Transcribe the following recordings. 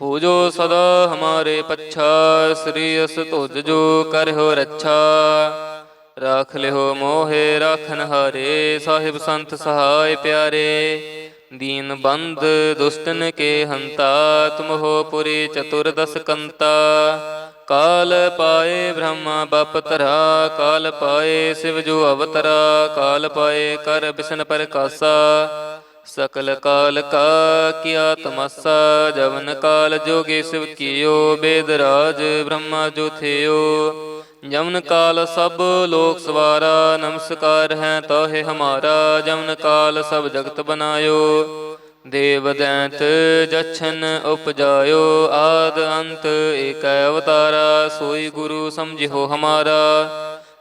ਹੋ ਜੋ ਸਦਾ ਹਮਾਰੇ ਪੱਛਾ, ਸ੍ਰੀ ਅਸ ਤੁਜ ਜੋ ਕਰਿਓ ਰੱਛਾ। ਰਾਖ ਲਿਓ ਮੋਹਿ ਰਾਖਨ ਹਾਰੇ ਸਾਹਿਬ ਸੰਤ ਸਹਾਇ ਪਿਆਰੇ। ਦੀਨ ਬੰਦ ਦੁਸ਼ਟਨ ਕੇ ਹੰਤਾ, ਤੁਮ ਹੋ ਪੁਰੀ ਚਤੁਰਦਸ ਕੰਤਾ। ਕਾਲ ਪਾਏ ਬ੍ਰਹਮਾ ਬਪ ਤਰਾ ਕਾਲ ਪਾਏ ਸਿਵ ਜੋ ਅਵਤਰਾ, ਕਾਲ ਪਾਏ ਕਰ ਬਿਸ਼ਨ ਪ੍ਰਕਾਸਾ। ਸਕਲ ਕਾਲ ਕਾ ਕੀਆ ਤਮਸਾ, ਜਵਨ ਕਾਲ ਜੋਗੇ ਸਿਵ ਕੀਓ, ਬੇਦ ਰਾਜ ਬ੍ਰਹਮਾ ਜੋ ਥਿਓ ਜਮਨ ਕਾਲ ਸਭ ਲੋਕ ਸਵਾਰਾ, ਨਮਸਕਾਰ ਹੈ ਤੋਹਿ ਹਮਾਰਾ ਜਮਨ ਕਾਲ ਸਭ ਜਗਤ ਬਨਾਇਓ। ਦੇਵ ਦੈਂਤ ਜਛਨ ਉਪਜਾਇਓ, ਆਦ ਅੰਤ ਏਕੈ ਅਵਤਾਰਾ, ਸੋਈ ਗੁਰੂ ਸਮਝਿਓ ਹਮਾਰਾ।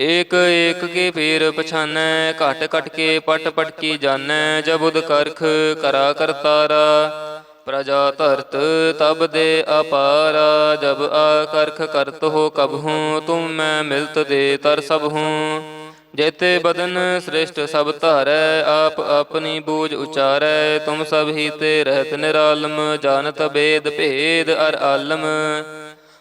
ਏਕ ਏਕ ਕੇ ਪੀਰ ਪਛਾਨੈ, ਘਟ ਘਟ ਕੇ ਪਟ ਪਟ ਕੀ ਜਾਣੈ ਜਬੁਦ ਕਰਖ ਕਰਾ ਕਰਤਾਰਾ ਪ੍ਰਜਾ ਧਰਤ ਤਬ ਦੇ ਅਪਾਰਾ, ਜਬ ਆ ਕਰਖ ਕਰਤ ਹੋ ਕਬਹੂ ਤੁਮ ਮੈਂ ਮਿਲਤ ਦੇ ਤਰ ਸਭ ਹੂੰ। ਜੇਤੇ ਬਦਨ ਸ੍ਰੇਸ਼ਟ ਸਭ ਧਾਰੈ, ਆਪ ਆਪਣੀ ਬੂਝ ਉਚਾਰੈ, ਤੁਮ ਸਭ ਹੀ ਤੇ ਰਹਿਤ ਨਿਰਾਲਮ, ਜਾਣਤ ਬੇਦ ਭੇਦ ਅਰ ਆਲਮ।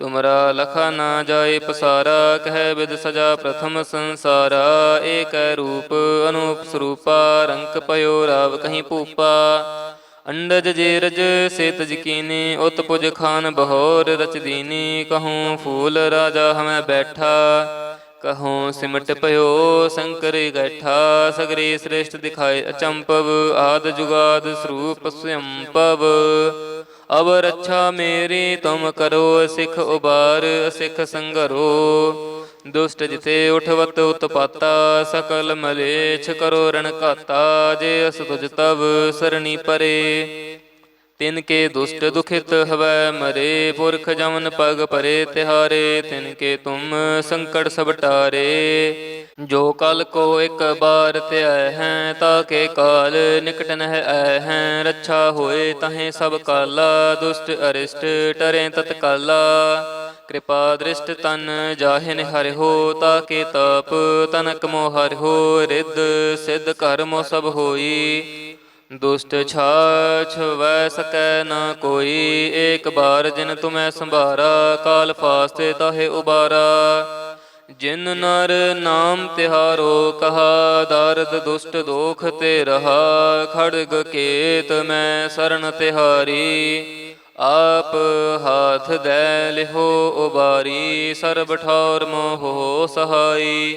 ਤੁਮਰਾ ਲਖਾ ਨਾ ਜਾਏ ਪਸਾਰਾ, ਕਹਿ ਬਿਦ ਸਜਾ ਪ੍ਰਥਮ ਸੰਸਾਰਾ। ਏਕ ਰੂਪ, ਅਨੂਪ ਸਰੂਪਾ, ਰੰਕ ਪਇਓ ਰਾਵ ਕਹੀਂ ਭੂਪਾ। ਅੰਡਜ ਜੀਰਜ ਸੇਤ ਜਕੀਨੀ, ਉਤ ਪੁਜ ਖਾਨ ਬਹੋਰ ਰਚ ਦੀਨੀ। ਕਹੂੰ ਫੂਲ ਰਾਜਾ ਹਮੈ ਬੈਠਾ, ਕਹੂੰ ਸਿਮਟ ਪਇਓ ਸ਼ੰਕਰ ਗੈਠਾ। ਸਗਰੇ ਸ੍ਰੇਸ਼ਟ ਦਿਖਾਏ ਅਚੰਪਵ, ਆਦ ਜੁਗਾਦ ਸਰੂਪ ਸਯੰਪਵ। ਅਬ ਰੱਛਾ ਮੇਰੀ, ਤੁਮ ਕਰੋ ਸਿਖ ਉਬਾਰ, ਸਿਖ ਸੰਗਰੋ। ਦੁਸ਼ਟ ਜਿਤੇ ਉਠਵਤ ਉਤਪਾਤਾ, ਸਕਲ ਮਲੇਛ ਕਰੋ ਰਣ ਘਾਤਾ। ਜੇ ਅਸ ਤੁਜ ਤਵ ਸਰਣੀ ਪਰੇ। ਤਿਨ ਕੇ ਦੁਸ਼ਟ ਦੁਖਿਤ ਹਵੈ, ਮਰੇ ਪੁਰਖ ਜਮਨ ਪਗ ਪਰੇ ਤਿਹਾਰੇ, ਤਿਨ ਕੇ ਤੁਮ ਸੰਕਟ ਸਭ ਟਾਰੇ। ਜੋ ਕਲ ਕੋ ਇੱਕ ਬਾਰ ਧਿਆਇ ਹੈ, ਤਾ ਕੇ ਕਾਲ ਨਿਕਟ ਨਹਿ ਆਇ ਹੈ। ਰੱਛਾ ਹੋਏ ਤਹੇ ਸਭ ਕਾਲਾ, ਦੁਸ਼ਟ ਅਰਿਸ਼ਟ ਟਰੇ ਤਤਕਾਲਾ। ਕਿਰਪਾ ਦ੍ਰਿਸ਼ਟ ਤਨ ਜਾਹਿਨ ਹਰਿ ਤਾ ਕੇ ਤਾਪ ਤਨਕ ਮੋ ਹਰਿ ਰਿੱਧ ਸਿੱਧ ਕਰਮੋ ਸਭ ਹੋਈ। ਦੁਸ਼ਟ ਛਾਛ ਵੈ ਸਕੈ ਨਾ ਕੋਈ, ਏਕ ਬਾਰ ਜਿਨ ਤੁਮੈ ਸੰਭਾਰਾ, ਕਾਲ ਫਾਸਤੇ ਤਾਹੇ ਉਬਾਰਾ। ਜਿਨ ਨਰ ਨਾਮ ਤਿਹਾਰੋ, ਕਹਾ, ਦਰਦ ਦੁਸ਼ਟ ਦੋਖ ਤੇ ਰਹਾ, ਖੜਗ ਕੇਤ ਮੈਂ ਸਰਨ ਤਿਹਾਰੀ। ਆਪ ਹਾਥ ਦੈ ਲਿਹੋ ਉਬਾਰੀ, ਸਰਬ ਠੌਰ ਮੋਹ ਸਹਾਈ।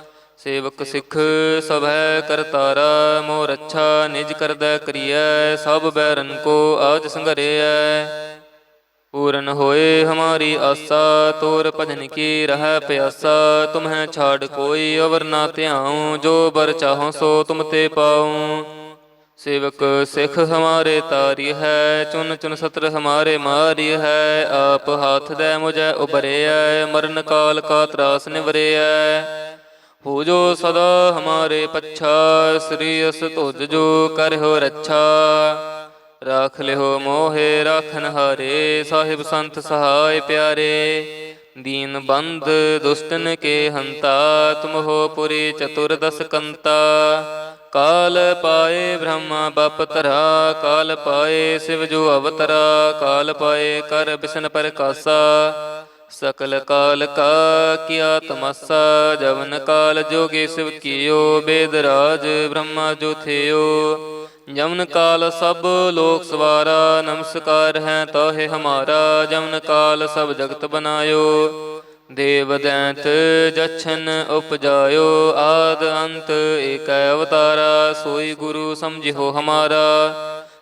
ਸੇਵਕ ਸਿੱਖ ਸਭ ਹੈ ਕਰਤਾਰਾ ਮੋ ਰੱਛਾ ਨਿਜ ਕਰਦਾ ਕਰੀਐ, ਸਭ ਬੈਰਨ ਕੋ ਆਜ ਸੰਘਰਿਐ। ਪੂਰਨ ਹੋਏ ਹਮਾਰੀ ਆਸਾ, ਤੋਰ ਭਜਨ ਕੀ ਰਹਿ ਪਿਆਸਾ, ਤੁਮਹਿ ਛਾੜ ਕੋਈ ਅਵਰ ਨਾ ਧਿਆਉ, ਜੋ ਬਰ ਚਾਹੋ ਸੋ ਤੁਮ ਤੇ ਪਾਉ। ਸੇਵਕ ਸਿੱਖ ਹਮਾਰੇ ਤਾਰੀ ਹੈ, ਚੁਨ ਚੁਨ ਸਤਰ ਹਮਾਰੇ ਮਾਰੀ ਹੈ, ਆਪ ਹਾਥ ਦੇ ਮੁਝੈ ਉਬਰਿਐ ਮਰਨ ਕਾਲ ਕਾ ਤਰਾਸ ਨਿਵਰਿਐ। ਹੋ ਜੋ ਸਦਾ ਹਮਾਰੇ ਪੱਛਾ, ਸ੍ਰੀ ਅਸ ਤੁਧ ਜੋ ਕਰਹੁ ਰੱਛਾ। ਰਾਖ ਲਿਓ ਮੋਹਿ ਰਾਖਨ ਹਾਰੇ, ਸਾਹਿਬ ਸੰਤ ਸਹਾਇ ਪਿਆਰੇ। ਦੀਨ ਬੰਦ ਦੁਸ਼ਟਨ ਕੇ ਹੰਤਾ, ਤੁਮ ਹੋ ਪੁਰੀ ਚਤੁਰਦਸ ਕੰਤਾ। ਕਾਲ ਪਾਏ ਬ੍ਰਹਮਾ ਬਪ ਤਰਾ ਕਾਲ ਪਾਏ ਸਿਵ ਜੋ ਅਵਤਰਾ, ਕਾਲ ਪਾਏ ਕਰ ਬਿਸ਼ਨ ਪ੍ਰਕਾਸ਼ਾ। ਸਕਲ ਕਾਲ ਕਾ ਕੀਆ ਤਮਸਾ ਜਵਨ ਕਾਲ ਜੋਗੇ ਸਿਵ ਕੀਓ, ਬੇਦ ਰਾਜ ਬ੍ਰਹਮਾ ਜੋ ਥਿਓ ਜਮਨ ਕਾਲ ਸਭ ਲੋਕ ਸਵਾਰਾ, ਨਮਸਕਾਰ ਹੈ ਤੋਹਿ ਹਮਾਰਾ ਜਮਨ ਕਾਲ ਸਭ ਜਗਤ ਬਨਾਇਓ। ਦੇਵ ਦੈਂਤ ਜਛਨ ਉਪਜਾਇਓ, ਆਦ ਅੰਤ ਏਕੈ ਅਵਤਾਰਾ, ਸੋਈ ਗੁਰੂ ਸਮਝਿਓ ਹਮਾਰਾ।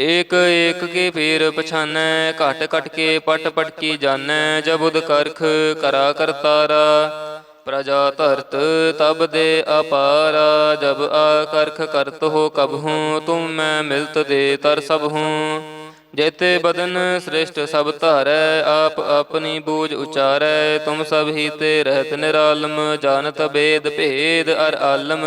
ਏਕ ਏਕ ਕੇ ਪੀਰ ਪਛਾਨੈ, ਘਟ ਘਟ ਕੇ ਪਟ ਪਟ ਕੀ ਜਾਣੈ ਜਬੁਦ ਕਰਖ ਕਰਾ ਕਰਤਾਰਾ। ਪ੍ਰਜਾ ਧਰਤ ਤਬ ਦੇ ਅਪਾਰਾ, ਜਬ ਆ ਕਰਖ ਕਰਤ ਹੋ ਕਬਹੂ ਤੁਮ ਮੈਂ ਮਿਲਤ ਦੇ ਤਰ ਸਭ ਹੂੰ। ਜੇਤੇ ਬਦਨ ਸ੍ਰੇਸ਼ਟ ਸਭ ਧਾਰੈ, ਆਪ ਆਪਣੀ ਬੂਝ ਉਚਾਰੈ, ਤੁਮ ਸਭ ਹੀ ਤੇ ਰਹਿਤ ਨਿਰਾਲਮ, ਜਾਣਤ ਬੇਦ ਭੇਦ ਅਰ ਆਲਮ।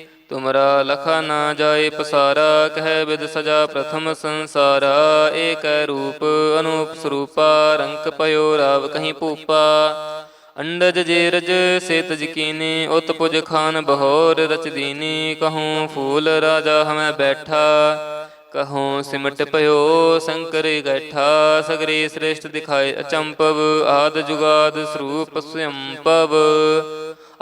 ਤੁਮਰਾ ਲਖਾ ਨਾ ਜਾਏ ਪਸਾਰਾ, ਕਹਿ ਬਿਦ ਸਜਾ ਪ੍ਰਥਮ ਸੰਸਾਰਾ। ਏਕ ਰੂਪ ਅਨੂਪ ਸਰੂਪਾ, ਰੰਕ ਪਇਓ ਰਾਵ ਕਹੀਂ ਭੂਪਾ। ਅੰਡਜ ਜੇਰਜ ਸੇਤ ਜਕੀਨੀ, ਉਤ ਪੁਜ ਖਾਨ ਬਹੋਰ ਰਚ ਦੀਨੀ। ਕਹੂੰ ਫੂਲ ਰਾਜਾ ਹਮੈ ਬੈਠਾ, ਕਹੂੰ ਸਿਮਟ ਪਇਓ ਸ਼ੰਕਰ ਗੈਠਾ। ਸਗਰੇ ਸ੍ਰੇਸ਼ਟ ਦਿਖਾਏ ਅਚੰਪਵ, ਆਦ ਜੁਗਾਦ ਸਰੂਪ ਸਯੰਪਵ।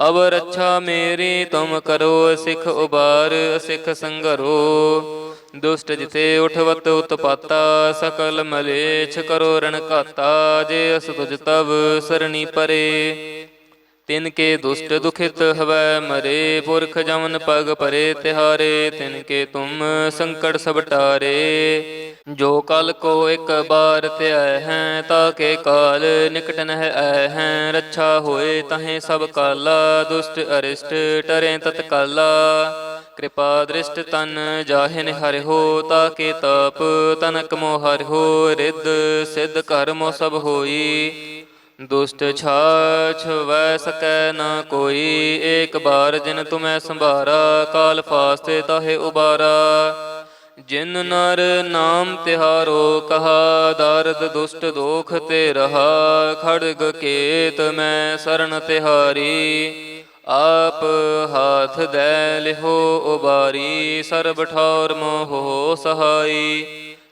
ਅਬ ਰੱਛਾ ਮੇਰੀ, ਤੁਮ ਕਰੋ ਸਿਖ ਉਬਾਰ, ਸਿਖ ਸੰਗਰੋ। ਦੁਸ਼ਟ ਜਿਤੇ ਉਠਵਤ ਉਤਪਾਤਾ, ਸਕਲ ਮਲੇਛ ਕਰੋ ਰਣ ਘਾਤਾ। ਜੇ ਅਸ ਤੁਜ ਤਵ ਸਰਣੀ ਪਰੇ। ਤਿਨ ਕੇ ਦੁਸ਼ਟ ਦੁਖਿਤ ਹਵੈ, ਮਰੇ ਪੁਰਖ ਜਮਨ ਪਗ ਪਰੇ ਤਿਹਾਰੇ, ਤਿਨ ਕੇ ਤੁਮ ਸੰਕਟ ਸਭ ਟਾਰੇ। ਜੋ ਕਲ ਕੋ ਇੱਕ ਬਾਰ ਧਿਆਇ ਹੈ, ਤਾ ਕੇ ਕਾਲ ਨਿਕਟ ਨਹਿ ਆਇ ਹੈ। ਰੱਛਾ ਹੋਏ ਤਹੇ ਸਭ ਕਾਲਾ, ਦੁਸ਼ਟ ਅਰਿਸ਼ਟ ਟਰੇ ਤਤਕਾਲਾ। ਕਿਰਪਾ ਦ੍ਰਿਸ਼ਟ ਤਨ ਜਾਹਿਨ ਹੋ, ਤਾ ਕੇ ਤਾਪ ਤਨਕ ਮੋ ਹੋ, ਰਿੱਧ ਸਿੱਧ ਕਰਮੋ ਸਭ ਹੋਈ। ਦੁਸ਼ਟ ਛਾਛ ਵੈ ਸਕੈ ਨਾ ਕੋਈ, ਏਕ ਬਾਰ ਜਿਨ ਤੁਮੈ ਸੰਭਾਰਾ, ਕਾਲ ਫਾਸਤੇ ਤਾਹੇ ਉਬਾਰਾ। ਜਿਨ ਨਰ ਨਾਮ ਤਿਹਾਰੋ, ਕਹਾ, ਦਰਦ ਦੁਸ਼ਟ ਦੋਖ ਤੇ ਰਹਾ, ਖੜਗ ਕੇਤ ਮੈਂ ਸ਼ਰਨ ਤਿਹਾਰੀ। ਆਪ ਹਾਥ ਦੈ ਲਿਹੋ ਉਬਾਰੀ, ਸਰਬ ਠੌਰ ਮੋਹ ਸਹਾਈ।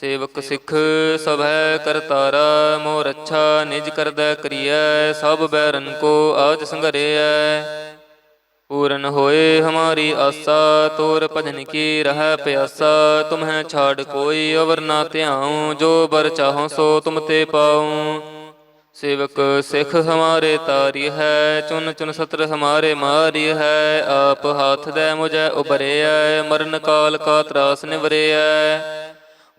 ਸੇਵਕ ਸਿੱਖ ਸਭ ਹੈ ਕਰਤਾਰਾ ਮੋ ਰੱਛਾ ਨਿਜ ਕਰਦਾ ਕਰੀਐ, ਸਭ ਬੈਰਨ ਕੋ ਆਜ ਸੰਘਰਿਐ। ਪੂਰਨ ਹੋਏ ਹਮਾਰੀ ਆਸਾ, ਤੋਰ ਭਜਨ ਕੀ ਰਹਿ ਪਿਆਸਾ, ਤੁਮਹਿ ਛਾੜ ਕੋਈ ਅਵਰ ਨਾ ਧਿਆਉ, ਜੋ ਬਰ ਚਾਹੋ ਸੋ ਤੁਮ ਤੇ ਪਾਉ। ਸੇਵਕ ਸਿੱਖ ਹਮਾਰੇ ਤਾਰੀ ਹੈ, ਚੁਨ ਚੁਨ ਸਤਰ ਹਮਾਰੇ ਮਾਰੀ ਹੈ, ਆਪ ਹਾਥ ਦੇ ਮੁਝੈ ਉਬਰਿਐ ਮਰਨ ਕਾਲ ਕਾ ਤਰਾਸ ਨਿਵਰਿਐ।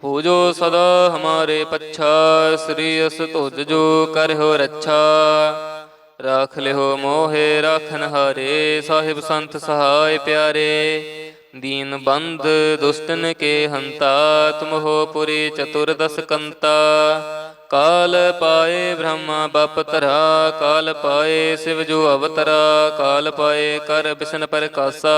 ਹੋ ਜੋ ਸਦਾ ਹਮਾਰੇ ਪੱਛਾ, ਸ੍ਰੀ ਅਸ ਤੁਧ ਜੋ ਕਰਹੁ ਰੱਛਾ। ਰਾਖ ਲਿਓ ਮੋਹਿ ਰਾਖਨ ਹਾਰੇ, ਸਾਹਿਬ ਸੰਤ ਸਹਾਇ ਪਿਆਰੇ। ਦੀਨ ਬੰਦ ਦੁਸ਼ਟਨ ਕੇ ਹੰਤਾ, ਤੁਮ ਹੋ ਪੁਰੀ ਚਤੁਰਦਸ ਕੰਤਾ। ਕਾਲ ਪਾਏ ਬ੍ਰਹਮਾ ਬਪ ਤਰਾ ਕਾਲ ਪਾਏ ਸਿਵ ਜੋ ਅਵਤਰਾ, ਕਾਲ ਪਾਏ ਕਰ ਬਿਸ਼ਨ ਪ੍ਰਕਾਸਾ।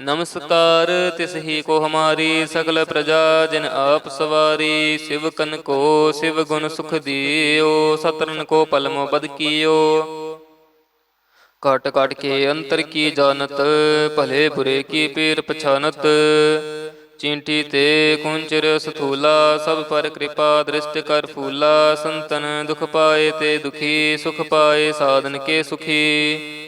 ਨਮਸਕਾਰ, ਤਿਸ ਹੀ ਕੋ ਹਮਾਰੀ ਸਗਲ ਪ੍ਰਜਾ, ਜਿਨ ਆਪ ਸਵਾਰੀ, ਸਿਵ ਕਨ ਕੋ ਸਿਵ ਗੁਣ ਸੁਖ ਦਿਓ ਸਤਰਨ ਕੋ ਪਲਮੋ ਬਦ ਕੀਓ। ਕਟ ਕਟ ਕੇ ਅੰਤਰ ਕੀ ਜਾਣਤ, ਭਲੇ ਬੁਰੇ ਕੀ ਪੀਰ ਪਛਾਨਤ ਚਿੰਟੀ ਤੇ ਕੁੰਚਰ ਸਥੂਲਾ, ਸਭ ਪਰ ਕਿਰਪਾ ਦ੍ਰਿਸ਼ਟ ਕਰ ਫੂਲਾ। ਸੰਤਨ ਦੁਖ ਪਾਏ ਤੇ ਦੁਖੀ, ਸੁਖ ਪਾਏ ਸਾਧਨ ਕੇ ਸੁਖੀ।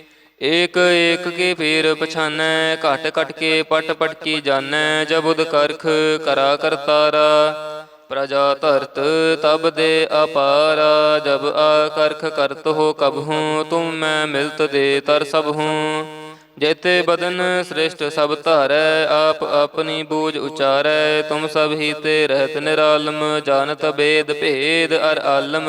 ਏਕ ਏਕ ਕੇ ਪੀਰ ਪਛਾਨੈ, ਘਟ ਘਟ ਕੇ ਪਟ ਪਟ ਕੀ ਜਾਣੈ, ਜਬੁਦ ਕਰਖ ਕਰਾ ਕਰਤਾਰਾ। ਪ੍ਰਜਾ ਧਰਤ ਤਬ ਦੇ ਅਪਾਰਾ, ਜਬ ਆ ਕਰਖ ਕਰਤ ਹੋ ਕਬਹੂ ਤੁਮ ਮੈਂ ਮਿਲਤ ਦੇ ਤਰ ਸਭ ਹੂੰ। ਜੇਤੇ ਬਦਨ ਸ੍ਰੇਸ਼ਟ ਸਭ ਧਾਰੈ, ਆਪ ਆਪਣੀ ਬੂਝ ਉਚਾਰੈ, ਤੁਮ ਸਭ ਹੀ ਤੇ ਰਹਿਤ ਨਿਰਾਲਮ, ਜਾਣਤ ਬੇਦ ਭੇਦ ਅਰ ਆਲਮ।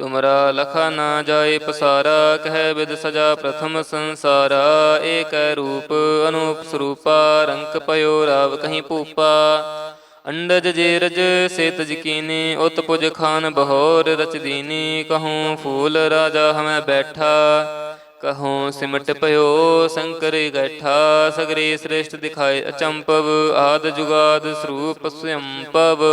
ਤੁਮਰਾ ਲਖਾ ਨਾ ਜਾਏ ਪਸਾਰਾ, ਕਹਿ ਬਿਦ ਸਜਾ ਪ੍ਰਥਮ ਸੰਸਾਰਾ। ਏਕ ਰੂਪ ਅਨੂਪ ਸਰੂਪਾ, ਰੰਕ ਪਇਓ ਰਾਵ ਕਹੀਂ ਭੂਪਾ। ਅੰਡਜ ਜੇਰਜ ਸੇਤ ਜਕੀਨੀ, ਉਤ ਪੁਜ ਖਾਨ ਬਹੋਰ ਰਚ ਦੀਨੀ। ਕਹੂੰ ਫੂਲ ਰਾਜਾ ਹਮੈ ਬੈਠਾ, ਕਹੂੰ ਸਿਮਟ ਭਇਓ ਸ਼ੰਕਰ ਗੈਠਾ। ਸਗਰੇ ਸ੍ਰੇਸ਼ਟ ਦਿਖਾਏ ਅਚੰਪਵ, ਆਦ ਜੁਗਾਦ ਸਰੂਪ ਸਯੰਪਵ।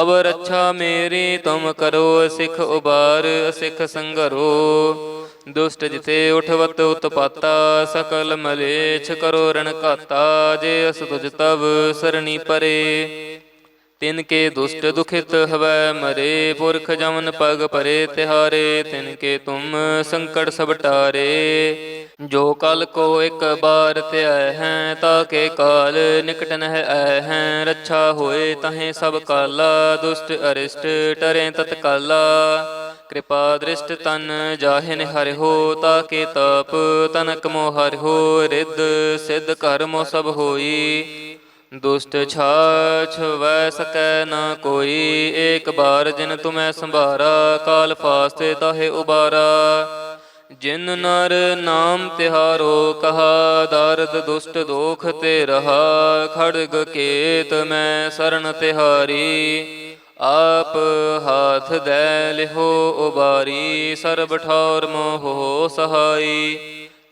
ਅਬ ਰੱਛਾ ਮੇਰੀ, ਤੁਮ ਕਰੋ ਸਿਖ ਉਬਾਰ, ਸਿਖ ਸੰਗਰੋ। ਦੁਸ਼ਟ ਜਿਤੇ ਉਠਵਤ ਉਤਪਾਤਾ, ਸਕਲ ਮਲੇਛ ਕਰੋ ਰਣ ਘਾਤਾ। ਜੇ ਅਸ ਤੁਜ ਤਵ ਸਰਣੀ ਪਰੇ ਤਿਨ ਕੇ ਦੁਸ਼ਟ ਦੁਖਿਤ ਹਵੈ, ਮਰੇ ਪੁਰਖ ਜਮਨ ਪਗ ਪਰੇ ਤਿਹਾਰੇ, ਤਿਨ ਕੇ ਤੁਮ ਸੰਕਟ ਸਭ ਟਾਰੇ। ਜੋ ਕਲ ਕੋ ਇੱਕ ਬਾਰ ਧਿਆਇ ਹੈ, ਤਾ ਕੇ ਕਾਲ ਨਿਕਟ ਨਹਿ ਆਇ ਹੈ। ਰੱਛਾ ਹੋਏ ਤਹੇ ਸਭ ਕਾਲਾ, ਦੁਸ਼ਟ ਅਰਿਸ਼ਟ ਟਰੇ ਤਤਕਾਲਾ। ਕਿਰਪਾ ਦ੍ਰਿਸ਼ਟ ਤਨ ਜਾਹਿਨ ਹਰਿਓ ਤਾ ਕੇ ਤਾਪ ਤਨਕ ਮੋ ਹੋ, ਰਿੱਧ ਸਿੱਧ ਕਰਮੋ ਸਭ ਹੋਈ। ਦੁਸ਼ਟ ਛਾਛ ਵੈ ਸਕੈ ਨਾ ਕੋਈ, ਏਕ ਬਾਰ ਜਿਨ ਤੁਮੈ ਸੰਭਾਰਾ, ਕਾਲ ਫਾਸਤੇ ਤਾਹੇ ਉਬਾਰਾ। ਜਿਨ ਨਰ ਨਾਮ ਤਿਹਾਰੋ, ਕਹਾ, ਦਰਦ ਦੁਸ਼ਟ ਦੋਖ ਤੇ ਰਹਾ, ਖੜਗ ਕੇਤ ਮੈਂ ਸਰਨ ਤਿਹਾਰੀ। ਆਪ ਹਾਥ ਦੈ ਲਿਹੋ ਉਬਾਰੀ, ਸਰਬ ਠੌਰ ਮੋਹ ਸਹਾਈ।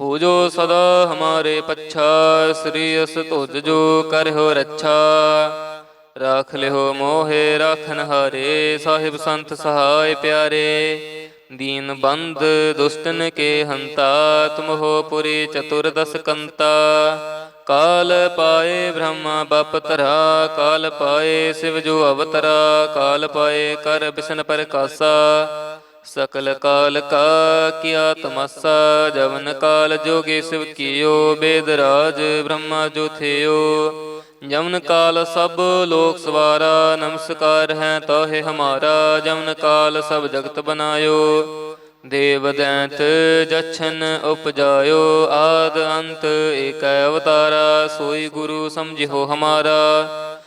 ਹੋ ਜੋ ਸਦਾ ਹਮਾਰੇ ਪੱਛਾ, ਸ੍ਰੀ ਅਸ ਤੁਜ ਜੋ ਕਰਹੁ ਰੱਛਾ। ਰਾਖ ਲਿਓ ਮੋਹਿ ਰਾਖਨ ਹਾਰੇ, ਸਾਹਿਬ ਸੰਤ ਸਹਾਇ ਪਿਆਰੇ। ਦੀਨ ਬੰਦ ਦੁਸ਼ਟਨ ਕੇ ਹੰਤਾ, ਤੁਮ ਹੋ ਪੁਰੀ ਚਤੁਰਦਸ ਕੰਤਾ। ਕਾਲ ਪਾਏ ਬ੍ਰਹਮਾ ਬਪ ਤਰਾ ਕਾਲ ਪਾਏ ਸਿਵ ਜੋ ਅਵਤਰਾ, ਕਾਲ ਪਾਏ ਕਰ ਬਿਸ਼ਨ ਪ੍ਰਕਾਸਾ। ਸਕਲ ਕਾਲ ਕਾ ਕੀਆ ਤਮਸਾ, ਜਵਨ ਕਾਲ ਜੋਗੇ ਸਿਵ ਕੀਓ, ਬੇਦ ਰਾਜ ਬ੍ਰਹਮਾ ਜੋ ਥਿਓ। ਜਮਨ ਕਾਲ ਸਭ ਲੋਕ ਸਵਾਰਾ, ਨਮਸਕਾਰ ਹੈ ਤੋਹਿ ਹਮਾਰਾ ਜਮਨ ਕਾਲ ਸਭ ਜਗਤ ਬਨਾਇਓ। ਦੇਵ ਦੈਂਤ ਜਛਨ ਉਪਜਾਇਓ, ਆਦ ਅੰਤ ਏਕੈ ਅਵਤਾਰਾ, ਸੋਈ ਗੁਰੂ ਸਮਝਿਓ ਹਮਾਰਾ।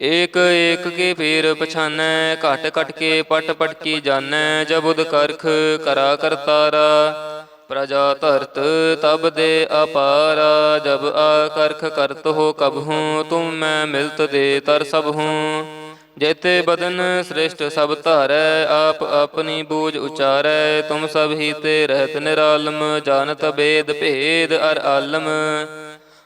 ਏਕ ਏਕ ਕੇ ਪੀਰ ਪਛਾਨੈ, ਘਟ ਘਟ ਕੇ ਪਟ ਪਟ ਕੀ ਜਾਣੈ ਜਬੁਦ ਕਰਖ ਕਰਾ ਕਰਤਾਰਾ। ਪ੍ਰਜਾ ਧਰਤ ਤਬ ਦੇ ਅਪਾਰਾ, ਜਬ ਆ ਕਰਖ ਕਰਤ ਹੋ ਕਬਹੂ ਤੁਮ ਮੈਂ ਮਿਲਤ ਦੇ ਤਰ ਸਭ ਹੂੰ। ਜੇਤੇ ਬਦਨ ਸ੍ਰੇਸ਼ਟ ਸਭ ਧਾਰੈ, ਆਪ ਆਪਣੀ ਬੂਝ ਉਚਾਰੈ, ਤੁਮ ਸਭ ਹੀ ਤੇ ਰਹਿਤ ਨਿਰਾਲਮ, ਜਾਣਤ ਬੇਦ ਭੇਦ ਅਰ ਆਲਮ।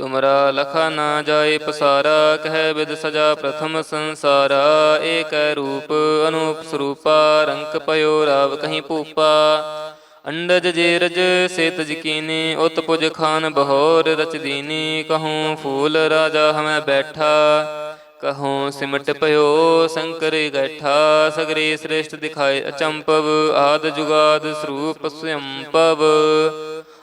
ਤੁਮਰਾ ਲਖਾ ਨਾ ਜਾਏ ਪਸਾਰਾ, ਕਹਿ ਬਿਦ ਸਜਾ ਪ੍ਰਥਮ ਸੰਸਾਰਾ। ਏਕ ਰੂਪ ਅਨੂਪ ਸਰੂਪਾ, ਰੰਕ ਪਇਓ ਰਾਵ ਕਹੀਂ ਭੂਪਾ। ਅੰਡਜ ਜੇਰਜ ਸੇਤ ਜਕੀਨੀ, ਉਤ ਪੁਜ ਖਾਨ ਬਹੋਰ ਰਚ ਦੀਨੀ। ਕਹੂੰ ਫੂਲ ਰਾਜਾ ਹਮੈ ਬੈਠਾ, ਕਹੂੰ ਸਿਮਟ ਭਇਓ ਸ਼ੰਕਰ ਗੈਠਾ। ਸਗਰੇ ਸ੍ਰੇਸ਼ਟ ਦਿਖਾਏ ਅਚੰਪਵ, ਆਦ ਜੁਗਾਦ ਸਰੂਪ ਸੰਪਵ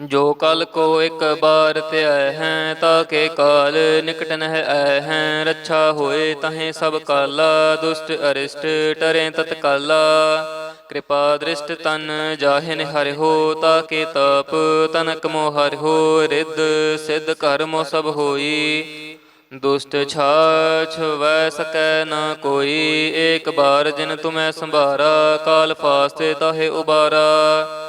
ਜੋ ਕਲ ਕੋ ਇੱਕ ਬਾਰ ਧਿਆਇ ਹੈ, ਤਾ ਕੇ ਕਾਲ ਨਿਕਟ ਨਹਿ ਆਇ ਹੈ। ਰੱਛਾ ਹੋਏ ਤਹੇ ਸਭ ਕਾਲਾ, ਦੁਸ਼ਟ ਅਰਿਸ਼ਟ ਟਰੇ ਤਤਕਾਲਾ। ਕਿਰਪਾ ਦ੍ਰਿਸ਼ਟ ਤਨ ਜਾਹਿਨ ਹਰਿਓ ਤਾ ਕੇ ਤਾਪ ਤਨਕ ਮੋ ਹੋ, ਰਿੱਧ ਸਿੱਧ ਕਰਮੋ ਸਭ ਹੋਈ। ਦੁਸ਼ਟ ਛਾਛ ਵੈ ਸਕੈ ਨਾ ਕੋਈ, ਏਕ ਬਾਰ ਜਿਨ ਤੁਮੈ ਸੰਭਾਰਾ, ਕਾਲ ਫਾਸਤੇ ਤਾਹੇ ਉਬਾਰਾ।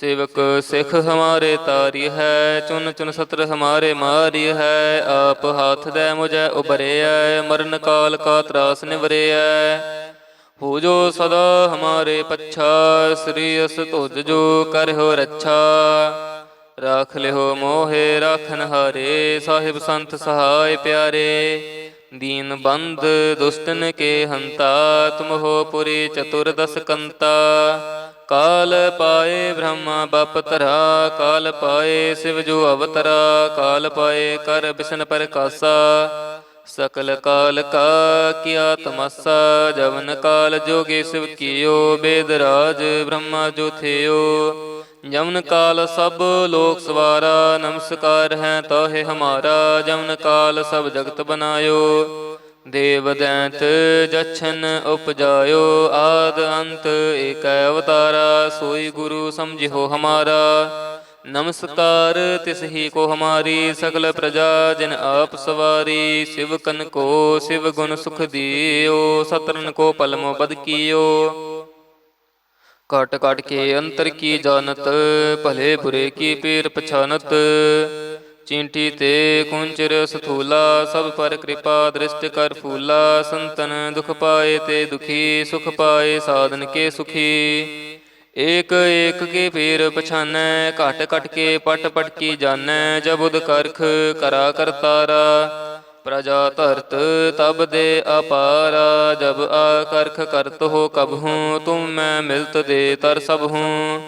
ਸੇਵਕ ਸਿੱਖ ਹਮਾਰੇ ਤਾਰੀ ਹੈ, ਚੁਨ ਚੁਨ ਸਤਰ ਹਮਾਰੇ ਮਾਰੀ ਹੈ, ਆਪ ਹਾਥ ਦੇ ਮੁਝੈ ਉਬਰਿਐ ਮਰਨ ਕਾਲ ਕਾ ਤਰਾਸ ਨਿਵਰਿਐ ਹੋ। ਜੋ ਸਦਾ ਹਮਾਰੇ ਪੱਛਾ, ਸ੍ਰੀ ਅਸ ਤੁਜ ਜੋ ਕਰਹੁ ਰੱਛਾ। ਰਾਖ ਲਿਓ ਮੋਹਿ, ਰਾਖਨ ਹਾਰੇ, ਸਾਹਿਬ ਸੰਤ ਸਹਾਇ ਪਿਆਰੇ। ਦੀਨ ਬੰਦ ਦੁਸ਼ਟਨ ਕੇ ਹੰਤਾ ਤੁਮ ਹੋ ਪੁਰੀ ਚਤੁਰਦਸ ਕੰਤਾ। ਕਾਲ ਪਾਏ ਬ੍ਰਹਮਾ ਬਪ ਤਰਾ ਕਾਲ ਪਾਏ ਸਿਵ ਜੋ ਅਵਤਰਾ, ਕਾਲ ਪਾਏ ਕਰ ਬਿਸ਼ਨ ਪ੍ਰਕਾਸਾ। ਸਕਲ ਕਾਲ ਕਾ ਕੀਆ ਤਮਸਾ, ਜਵਨ ਕਾਲ ਜੋਗੇ ਸਿਵ ਕੀਓ, ਬੇਦ ਰਾਜ ਬ੍ਰਹਮਾ ਜੋ ਥਿਓ। ਜਮਨ ਕਾਲ ਸਭ ਲੋਕ ਸਵਾਰਾ, ਨਮਸਕਾਰ ਹੈ ਤੋਹਿ ਹਮਾਰਾ। ਜਮਨ ਕਾਲ ਸਭ ਜਗਤ ਬਨਾਇਓ। ਦੇਵ ਦੈਂਤ ਜਛਨ ਉਪਜਾਇਓ ਆਦ ਅੰਤ, ਏਕੈ ਅਵਤਾਰਾ, ਸੋਈ ਗੁਰੂ ਸਮਝਿਓ ਹਮਾਰਾ। ਨਮਸਕਾਰ, ਤਿਸ ਹੀ ਕੋ ਹਮਾਰੀ ਸਗਲ ਪ੍ਰਜਾ, ਜਿਨ ਆਪ ਸਵਾਰੀ, ਸਿਵ ਕਨ ਕੋ ਸਿਵ ਗੁਣ ਸੁਖ ਦਿਓ ਸਤਰਨ ਕੋ ਪਲਮੋ ਬਦ ਕੀਓ। ਕਟ ਕਟ ਕੇ ਅੰਤਰ ਕੀ ਜਾਣਤ, ਭਲੇ ਬੁਰੇ ਕੀ ਪੀਰ ਪਛਾਨਤ ਚਿੰਟੀ ਤੇ ਕੁੰਚਰ ਸਥੂਲਾ, ਸਭ ਪਰ ਕਿਰਪਾ ਦ੍ਰਿਸ਼ਟ ਕਰ ਫੂਲਾ, ਸੰਤਨ ਦੁਖ ਪਾਏ ਤੇ ਦੁਖੀ, ਸੁਖ ਪਾਏ ਸਾਧਨ ਕੇ ਸੁਖੀ। ਏਕ ਏਕ ਕੇ ਪੀਰ ਪਛਾਨੈ, ਘਟ ਘਟ ਕੇ ਪਟ ਪਟ ਕੀ ਜਾਣੈ ਜਬੁਦ ਕਰਖ ਕਰਾ ਕਰਤਾਰਾ ਪ੍ਰਜਾ ਧਰਤ ਤਬ ਦੇ ਅਪਾਰਾ, ਜਬ ਆ ਕਰਖ ਕਰਤ ਹੋ ਕਬਹੂ ਤੁਮ ਮੈਂ ਮਿਲਤ ਦੇ ਤਰ ਸਭ ਹੂੰ।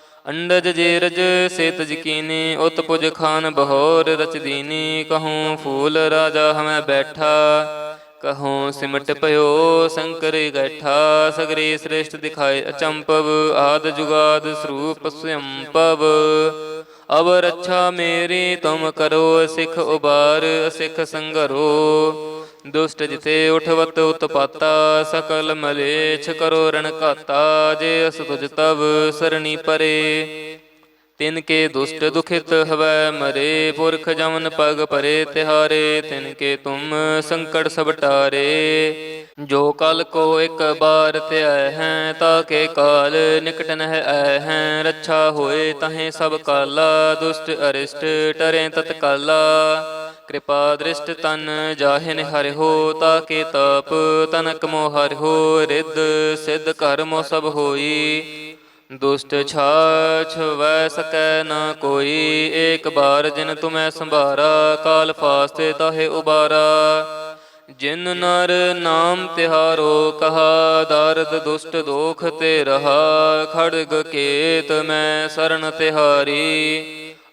ਅੰਡਜ ਜੇਰਜ ਸੇਤ ਜਕੀਨੀ ਉਤ ਪੁਜ ਖਾਨ ਬਹੋਰ ਰਚ ਦੀਨੀ, ਕਹੂੰ ਫੂਲ ਰਾਜਾ ਹਮੈ ਬੈਠਾ, ਕਹੂੰ ਸਿਮਟ ਪਇਓ ਸ਼ੰਕਰ ਗੈਠਾ, ਸਗਰੇ ਸ੍ਰੇਸ਼ਟ ਦਿਖਾਏ ਅਚੰਪਵ, ਆਦ ਜੁਗਾਦ ਸਰੂਪ ਸੰਪਵ ਅਬ ਰੱਛਾ ਮੇਰੀ, ਤੁਮ ਕਰੋ ਸਿਖ ਉਬਾਰ, ਸਿਖ ਸੰਗਰੋ। ਦੁਸ਼ਟ ਜਿਤੇ ਉਠਵਤ ਉਤਪਾਤਾ ਸਕਲ ਮਲੇਛ ਕਰੋ ਰਣ ਘਾਤਾ, ਜੇ ਅਸ ਤੁਜ ਤਵ ਸਰਣੀ ਪਰੇ। ਤਿਨ ਕੇ ਦੁਸ਼ਟ ਦੁਖਿਤ ਹਵੈ ਮਰੇ, ਪੁਰਖ ਜਮਨ ਪਗ ਪਰੇ ਤਿਹਾਰੇ। ਤਿਨ ਕੇ ਤੁਮ ਸੰਕਟ ਸਭ ਟਾਰੇ। ਜੋ ਕਲ ਕੋ ਇੱਕ ਬਾਰ ਧਿਆਇ ਹੈ, ਤਾ ਕੇ ਕਾਲ ਨਿਕਟ ਨਹਿ ਆਇ ਹੈ। ਰੱਛਾ ਹੋਏ ਤਹੇ ਸਭ ਕਾਲਾ, ਦੁਸ਼ਟ ਅਰਿਸ਼ਟ ਟਰੇ ਤਤਕਾਲਾ। ਕਿਰਪਾ ਦ੍ਰਿਸ਼ਟ ਤਨ ਜਾਹਿਨ ਹਰਿਓ ਤਾ ਕੇ ਤਾਪ ਤਨਕ ਮੋ ਹਰਿਓ ਰਿੱਧ ਸਿੱਧ ਕਰਮੋ ਸਭ ਹੋਈ। ਦੁਸ਼ਟ ਛਾਛ ਵੈ ਸਕੈ ਨਾ ਕੋਈ, ਏਕ ਬਾਰ ਜਿਨ ਤੁਮੈ ਸੰਭਾਰਾ, ਕਾਲ ਫਾਸਤੇ ਤਾਹੇ ਉਬਾਰਾ। ਜਿਨ ਨਰ ਨਾਮ ਤਿਹਾਰੋ, ਕਹਾ ਦਰਦ ਦੁਸ਼ਟ ਦੋਖ ਤੇ ਰਹਾ, ਖੜਗ ਕੇਤ ਮੈਂ ਸ਼ਰਨ ਤਿਹਾਰੀ।